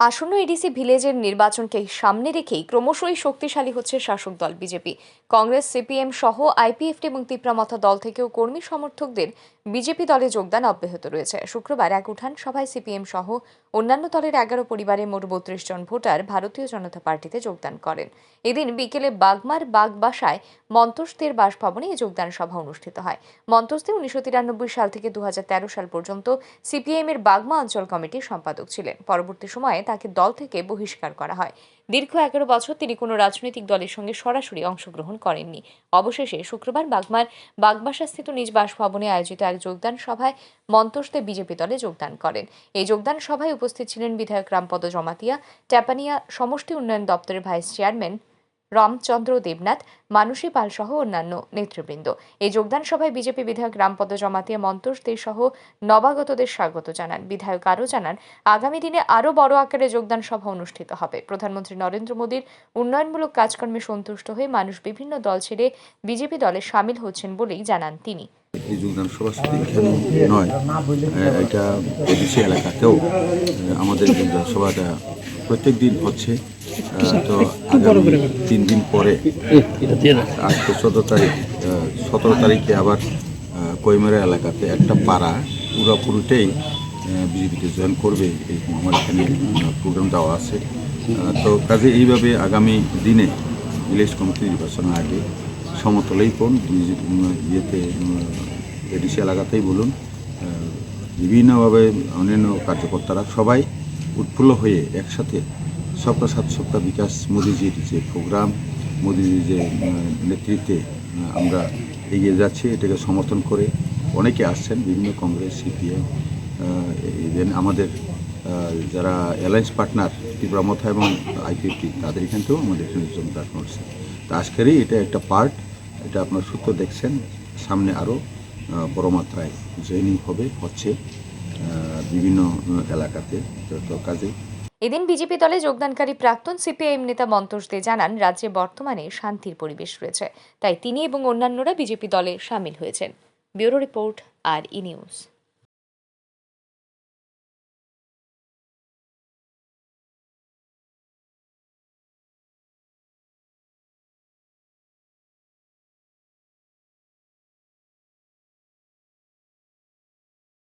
আসন্ন এডিসি ভিলেজের নির্বাচনকে সামনে রেখেই ক্রমশই শক্তিশালী হচ্ছে শাসক দল বিজেপি। কংগ্রেস, সিপিএম সহ আইপিএফটি এবং তিপ্রামথা দল থেকেও কর্মী সমর্থকদের বিজেপি দলে যোগদান অব্যাহত রয়েছে। শুক্রবার এক উঠান সভায় সিপিএম সহ অন্যান্য দলের এগারো পরিবারের মোট বত্রিশ জন ভোটার ভারতীয় জনতা পার্টিতে যোগদান করেন। এদিন বিকেলে বাগমার বাগবাসায় মন্তস্তের বাসভবনে এই যোগদান সভা অনুষ্ঠিত হয়। মন্তস্তে উনিশশো তিরানব্বই সাল থেকে দুহাজার তেরো সাল পর্যন্ত সিপিএম এর বাগমা অঞ্চল কমিটির সম্পাদক ছিলেন। পরবর্তী সময়ে তাকে দল থেকে বহিষ্কার করা হয়। দীর্ঘ এগারো বছর তিনি কোনো রাজনৈতিক দলের সঙ্গে সরাসরি অংশগ্রহণ করেননি। অবশেষে শুক্রবার বাগমার বাগবাসাস্থিত নিজ বাসভবনে আয়োজিত এক যোগদান সভায় মন্তস্তে বিজেপি দলে যোগদান করেন। এই যোগদান সভায় উপস্থিত ছিলেন বিধায়ক রামপদ জমাতিয়া ট্যাপানিয়া সমষ্টি উন্নয়ন দপ্তরের ভাইস চেয়ারম্যান রামচন্দ্র দেবনাথ, মানসী পাল সহ অন্যান্য নেতৃবৃন্দ। এই যোগদান সভায় বিজেপি বিধায়ক রামপদ জমাতিয়া মন্তোষ মন্তসদের সহ নবাগতদের স্বাগত জানান। বিধায়ক আরও জানান, আগামী দিনে আরও বড় আকারে যোগদান সভা অনুষ্ঠিত হবে। প্রধানমন্ত্রী নরেন্দ্র মোদীর উন্নয়নমূলক কাজকর্মে সন্তুষ্ট হয়ে মানুষ বিভিন্ন দল ছেড়ে বিজেপি দলে সামিল হচ্ছেন বলেই জানান তিনি। এই যোগদান সভা শুধু এখানে নয়। এটা এডিসি এলাকাতেও আমাদের যোগদান সভাটা প্রত্যেক দিন হচ্ছে তো আগামী তিন দিন পরে আজকে চোদ্দ তারিখ সতেরো তারিখে আবার কৈমেরা এলাকাতে একটা পাড়া পুরোপুরিটাই বিজেপিতে জয়েন করবে এই আমার এখানে প্রোগ্রাম দেওয়া আছে। তো কাজে এইভাবে আগামী দিনে ভিলেজ কমিটি নির্বাচনের আগে সমতলেই কোন ইয়েতে এডিসি এলাকাতেই বলুন বিভিন্নভাবে অন্যান্য কার্যকর্তারা সবাই উৎফুল্ল হয়ে একসাথে সবকা সাত সবকা বিকাশ মোদিজির যে প্রোগ্রাম, মোদিজির যে নেতৃত্বে আমরা এগিয়ে যাচ্ছি, এটাকে সমর্থন করে অনেকে আসছেন, বিভিন্ন কংগ্রেস, সিপিএম ইভেন আমাদের যারা অ্যালায়েন্স পার্টনার ত্রিপুরামথা এবং আইপিএফটি তাদের এখান থেকেও আমাদের এখানে যোগদান করছে। তো আজকেরই এটা একটা পার্ট এটা আপনার সূত্র দেখছেন, সামনে আরও বড় মাত্রায় জয়নিং হবে, হচ্ছে বিভিন্ন এলাকাতে কাজে। এদিন বিজেপি দলে যোগদানকারী প্রাক্তন সিপিআইএম নেতা মন্তোষ দে জানান, রাজ্যে বর্তমানে শান্তির পরিবেশ রয়েছে। তাই তিনি এবং অন্যান্যরা বিজেপি দলে সামিল হয়েছেন। Bureau report, R E news.